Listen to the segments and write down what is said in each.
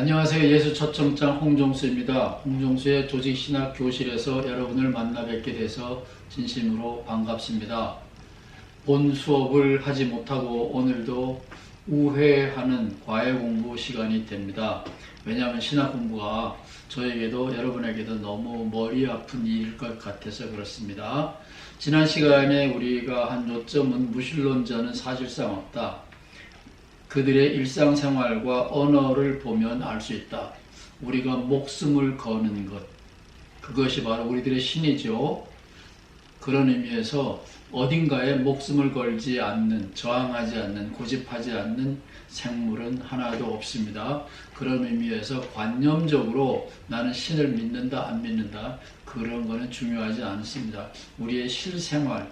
안녕하세요. 예수 초청장 홍종수입니다. 홍종수의 조직신학 교실에서 여러분을 만나 뵙게 돼서 진심으로 반갑습니다. 본 수업을 하지 못하고 오늘도 우회하는 과외 공부 시간이 됩니다. 왜냐하면 신학 공부가 저에게도 여러분에게도 너무 머리 아픈 일일 것 같아서 그렇습니다. 지난 시간에 우리가 한 요점은 무신론자는 사실상 없다. 그들의 일상생활과 언어를 보면 알 수 있다. 우리가 목숨을 거는 것. 그것이 바로 우리들의 신이죠. 그런 의미에서 어딘가에 목숨을 걸지 않는, 저항하지 않는, 고집하지 않는 생물은 하나도 없습니다. 그런 의미에서 관념적으로 나는 신을 믿는다, 안 믿는다, 그런 거는 중요하지 않습니다. 우리의 실생활,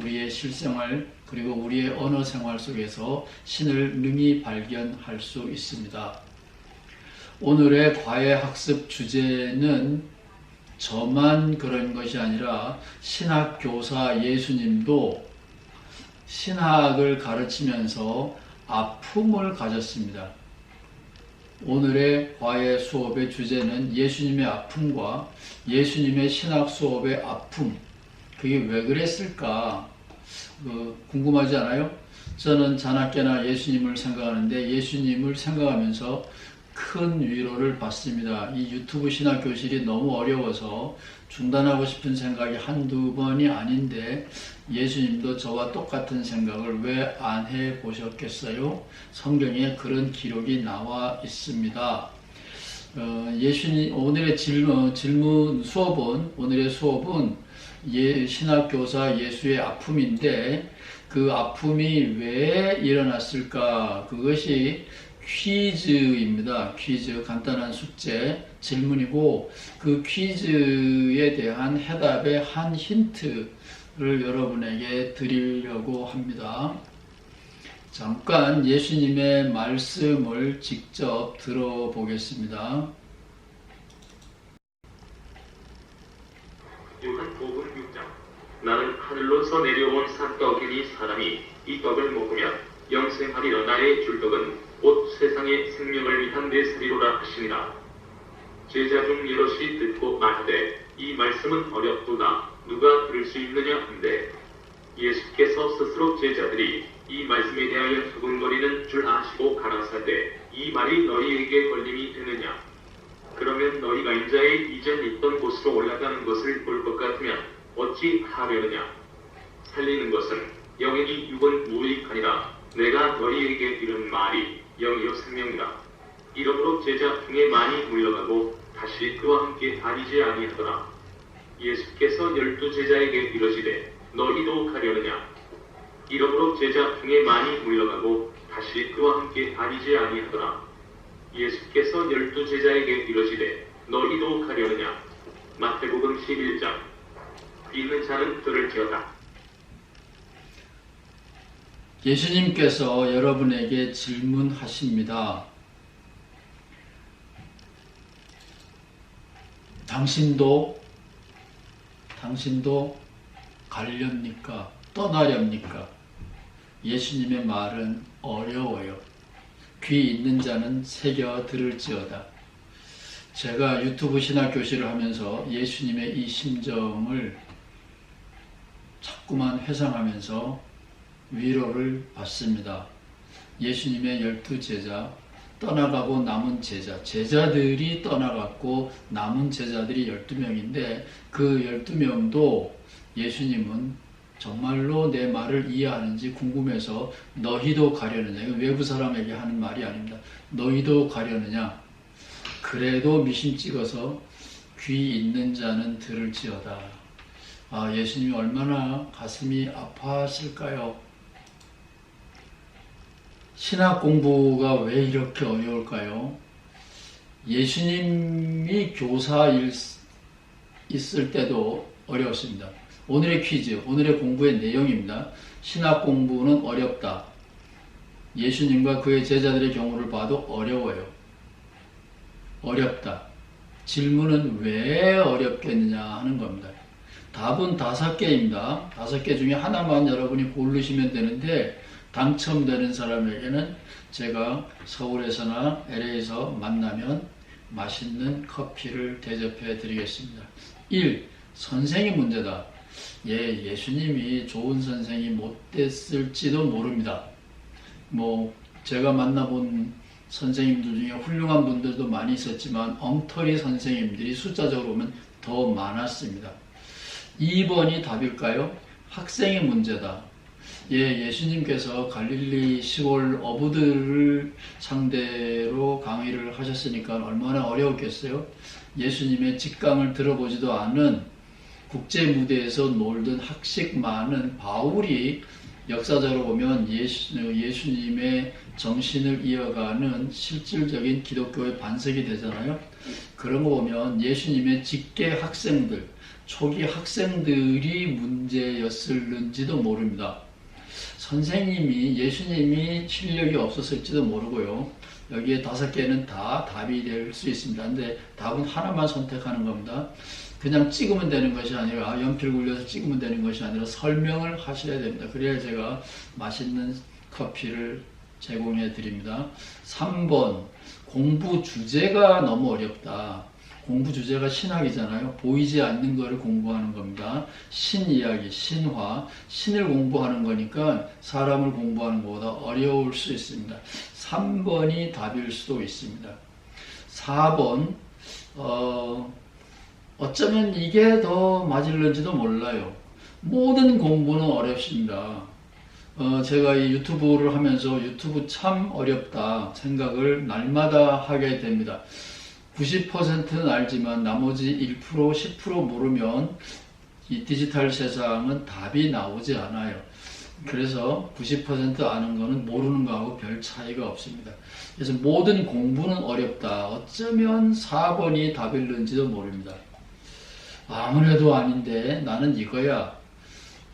우리의 실생활, 그리고 우리의 언어 생활 속에서 신을 능히 발견할 수 있습니다. 오늘의 과외 학습 주제는 저만 그런 것이 아니라 신학 교사 예수님도 신학을 가르치면서 아픔을 가졌습니다. 오늘의 과외 수업의 주제는 예수님의 아픔과 예수님의 신학 수업의 아픔. 그게 왜 그랬을까? 그 궁금하지 않아요? 저는 자나깨나 예수님을 생각하는데 예수님을 생각하면서 큰 위로를 받습니다. 이 유튜브 신학 교실이 너무 어려워서 중단하고 싶은 생각이 한두 번이 아닌데 예수님도 저와 똑같은 생각을 왜 안 해 보셨겠어요? 성경에 그런 기록이 나와 있습니다. 어, 예수님 오늘의 질문, 질문 수업은 오늘의 수업은 예, 신학 교사 예수의 아픔인데 그 아픔이 왜 일어났을까? 그것이 퀴즈입니다. 퀴즈 간단한 숙제 질문이고 그 퀴즈에 대한 해답의 한 힌트를 여러분에게 드리려고 합니다. 잠깐 예수님의 말씀을 직접 들어보겠습니다. 요한복음 6장. 나는 하늘로서 내려온 산떡이니 사람이 이 떡을 먹으면 영생하리라. 나의 줄떡은 곧 세상의 생명을 위한 내 살이로라 하시니라. 제자 중 여럿이 듣고 말하되 이 말씀은 어렵도다. 누가 들을 수 있느냐 한데 예수께서 스스로 제자들이 이 말씀에 대하여 수군거리는 줄 아시고 가라사대 이 말이 너희에게 걸림이 되느냐 그러면 너희가 인자의 이전 있던 곳으로 올라가는 것을 볼 것 같으면 어찌 하려느냐? 살리는 것은 영이니 육은 무익하니라. 내가 너희에게 이른 말이 영이요 생명이라. 이러므로 제자 중에 많이 물러가고 다시 그와 함께 다니지 아니하더라. 예수께서 열두 제자에게 이르시되 너희도 가려느냐? 이러므로 제자 중에 많이 물러가고 다시 그와 함께 다니지 아니하더라. 예수께서 열두 제자에게 이르시되 너희도 가려느냐 마태복음 11장 귀 있는 자는 들을 지어다 예수님께서 여러분에게 질문하십니다. 당신도 당신도 가렵니까? 떠나렵니까? 예수님의 말은 어려워요. 귀 있는 자는 새겨 들을지어다. 제가 유튜브 신학 교실을 하면서 예수님의 이 심정을 자꾸만 회상하면서 위로를 받습니다. 예수님의 열두 제자, 떠나가고 남은 제자, 제자들이 떠나갔고 남은 제자들이 열두 명인데 그 열두 명도 예수님은 정말로 내 말을 이해하는지 궁금해서 너희도 가려느냐. 이건 외부 사람에게 하는 말이 아닙니다. 너희도 가려느냐. 그래도 미심 찍어서 귀 있는 자는 들을지어다. 아, 예수님이 얼마나 가슴이 아파하실까요? 신학 공부가 왜 이렇게 어려울까요? 예수님이 교사 일 있을 때도 어려웠습니다. 오늘의 퀴즈, 오늘의 공부의 내용입니다. 신학 공부는 어렵다. 예수님과 그의 제자들의 경우를 봐도 어려워요. 어렵다. 질문은 왜 어렵겠느냐 하는 겁니다. 답은 다섯 개입니다. 다섯 개 중에 하나만 여러분이 고르시면 되는데 당첨되는 사람에게는 제가 서울에서나 LA에서 만나면 맛있는 커피를 대접해 드리겠습니다. 1. 선생이 문제다. 예, 예수님이 좋은 선생이 못 됐을지도 모릅니다. 뭐 제가 만나본 선생님들 중에 훌륭한 분들도 많이 있었지만 엉터리 선생님들이 숫자적으로 보면 더 많았습니다. 2번이 답일까요? 학생의 문제다. 예, 예수님께서 갈릴리 시골 어부들을 상대로 강의를 하셨으니까 얼마나 어려웠겠어요? 예수님의 직강을 들어보지도 않은 국제 무대에서 놀던 학식 많은 바울이 역사적으로 보면 예수, 예수님의 정신을 이어가는 실질적인 기독교의 반석이 되잖아요. 그런 거 보면 예수님의 직계 학생들, 초기 학생들이 문제였을는지도 모릅니다. 선생님이 예수님이 실력이 없었을지도 모르고요. 여기에 다섯 개는 다 답이 될 수 있습니다. 근데 답은 하나만 선택하는 겁니다. 그냥 찍으면 되는 것이 아니라 연필 굴려서 찍으면 되는 것이 아니라 설명을 하셔야 됩니다. 그래야 제가 맛있는 커피를 제공해 드립니다. 3번 공부 주제가 너무 어렵다. 공부 주제가 신학이잖아요. 보이지 않는 것을 공부하는 겁니다. 신 이야기, 신화, 신을 공부하는 거니까 사람을 공부하는 것보다 어려울 수 있습니다. 3번이 답일 수도 있습니다. 4번, 어, 어쩌면 이게 더 맞을는지도 몰라요. 모든 공부는 어렵습니다. 어, 제가 이 유튜브를 하면서 유튜브 참 어렵다 생각을 날마다 하게 됩니다. 90%는 알지만 나머지 1%, 10% 모르면 이 디지털 세상은 답이 나오지 않아요. 그래서 90% 아는 거는 모르는 거하고 별 차이가 없습니다. 그래서 모든 공부는 어렵다. 어쩌면 4번이 답일는지도 모릅니다. 아무래도 아닌데 나는 이거야.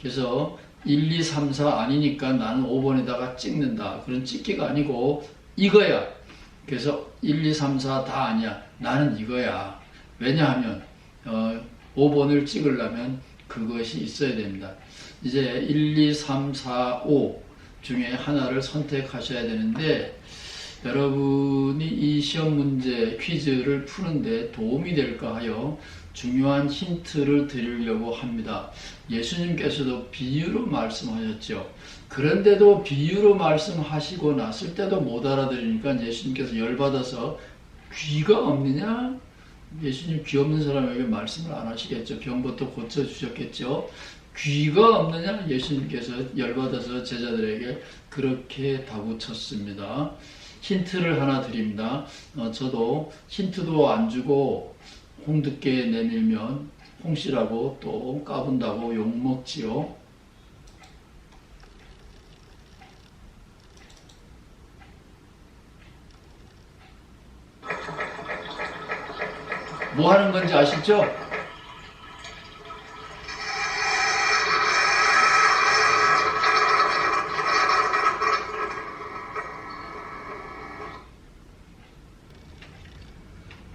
그래서 1, 2, 3, 4 아니니까 나는 5번에다가 찍는다. 그런 찍기가 아니고 이거야. 그래서 1, 2, 3, 4 다 아니야. 나는 이거야. 왜냐하면 어, 5번을 찍으려면 그것이 있어야 됩니다. 이제 1, 2, 3, 4, 5 중에 하나를 선택하셔야 되는데 여러분이 이 시험 문제 퀴즈를 푸는데 도움이 될까 하여 중요한 힌트를 드리려고 합니다. 예수님께서도 비유로 말씀하셨죠. 그런데도 비유로 말씀하시고 났을 때도 못 알아들으니까 예수님께서 열받아서 귀가 없느냐? 예수님 귀 없는 사람에게 말씀을 안 하시겠죠. 병부터 고쳐주셨겠죠. 귀가 없느냐? 예수님께서 열받아서 제자들에게 그렇게 다구쳤습니다. 힌트를 하나 드립니다. 어, 저도 힌트도 안 주고 홍두깨 내밀면 홍씨라고 또 까분다고 욕먹지요. 뭐 하는 건지 아시죠?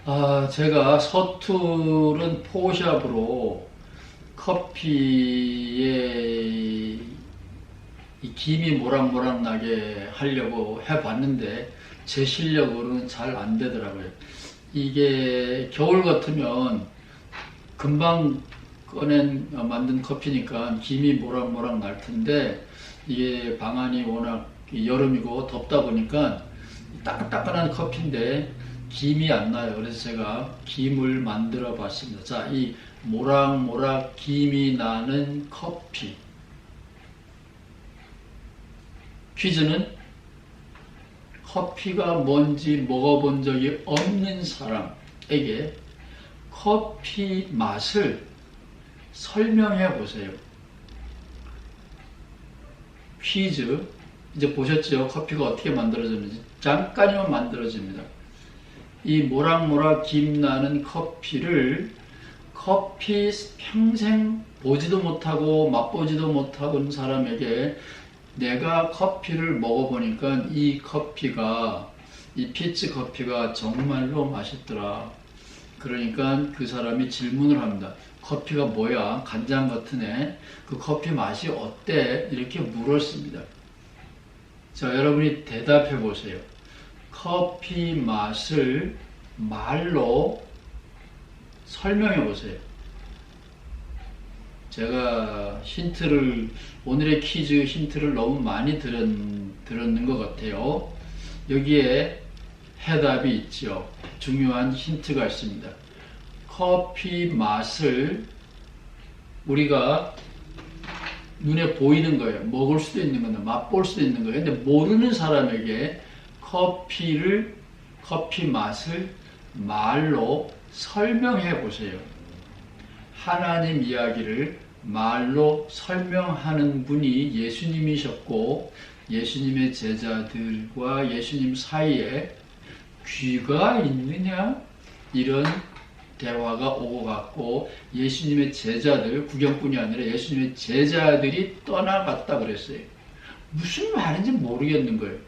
아, 제가 서투른 포샵으로 커피에 이 김이 모락모락 나게 하려고 해봤는데 제 실력으로는 잘 안 되더라고요. 이게 겨울 같으면 금방 꺼낸 어, 만든 커피니까 김이 모락모락 날 텐데 이게 방안이 워낙 여름이고 덥다 보니까 따끈따끈한 커피인데 김이 안 나요. 그래서 제가 김을 만들어 봤습니다. 자, 이 모락모락 김이 나는 커피. 퀴즈는 커피가 뭔지 먹어본 적이 없는 사람에게 커피 맛을 설명해 보세요. 퀴즈. 이제 보셨죠? 커피가 어떻게 만들어졌는지. 잠깐이면 만들어집니다. 이 모락모락 김 나는 커피를 커피 평생 보지도 못하고 맛보지도 못하는 사람에게 내가 커피를 먹어보니까 이 커피가 이 피치 커피가 정말로 맛있더라. 그러니까 그 사람이 질문을 합니다. 커피가 뭐야? 간장 애. 그 커피 맛이 어때? 이렇게 물었습니다. 자, 여러분이 대답해 보세요. 커피 맛을 말로 설명해 보세요. 제가 힌트를, 오늘의 퀴즈 힌트를 너무 많이 들었, 들었는 것 같아요. 여기에 해답이 있죠. 중요한 힌트가 있습니다. 커피 맛을 우리가 눈에 보이는 거예요. 먹을 수도 있는 건데 맛볼 수도 있는 거예요. 근데 모르는 사람에게 커피를 커피 맛을 말로 설명해 보세요. 하나님 이야기를 말로 설명하는 분이 예수님이셨고 예수님의 제자들과 예수님 사이에 귀가 있느냐 이런 대화가 오고 갔고 예수님의 제자들 구경꾼이 아니라 예수님의 제자들이 떠나갔다 그랬어요. 무슨 말인지 모르겠는 거예요.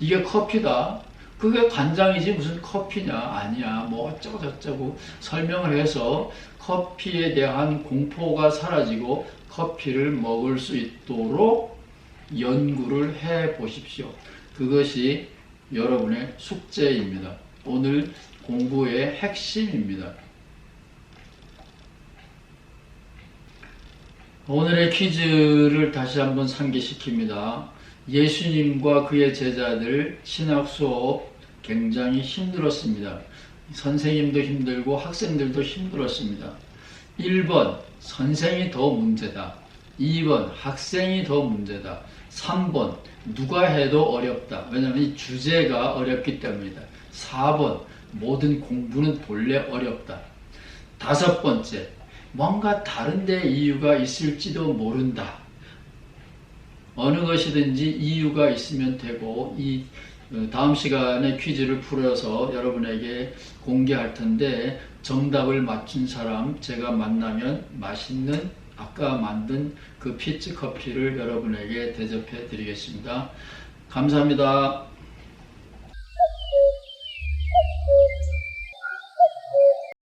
이게 커피다. 그게 간장이지 무슨 커피냐 아니야 뭐 어쩌고 저쩌고 설명을 해서 커피에 대한 공포가 사라지고 커피를 먹을 수 있도록 연구를 해 보십시오. 그것이 여러분의 숙제입니다. 오늘 공부의 핵심입니다. 오늘의 퀴즈를 다시 한번 상기시킵니다. 예수님과 그의 제자들 신학 수업 굉장히 힘들었습니다. 선생님도 힘들고 학생들도 힘들었습니다. 1번 선생이 더 문제다. 2번 학생이 더 문제다. 3번 누가 해도 어렵다. 왜냐하면 이 주제가 어렵기 때문이다. 4번 모든 공부는 본래 어렵다. 다섯 번째 뭔가 다른데 이유가 있을지도 모른다. 어느 것이든지 이유가 있으면 되고 이 어, 다음 시간에 퀴즈를 풀어서 여러분에게 공개할 텐데 정답을 맞춘 사람 제가 만나면 맛있는 아까 만든 그 피치 커피를 여러분에게 대접해 드리겠습니다. 감사합니다.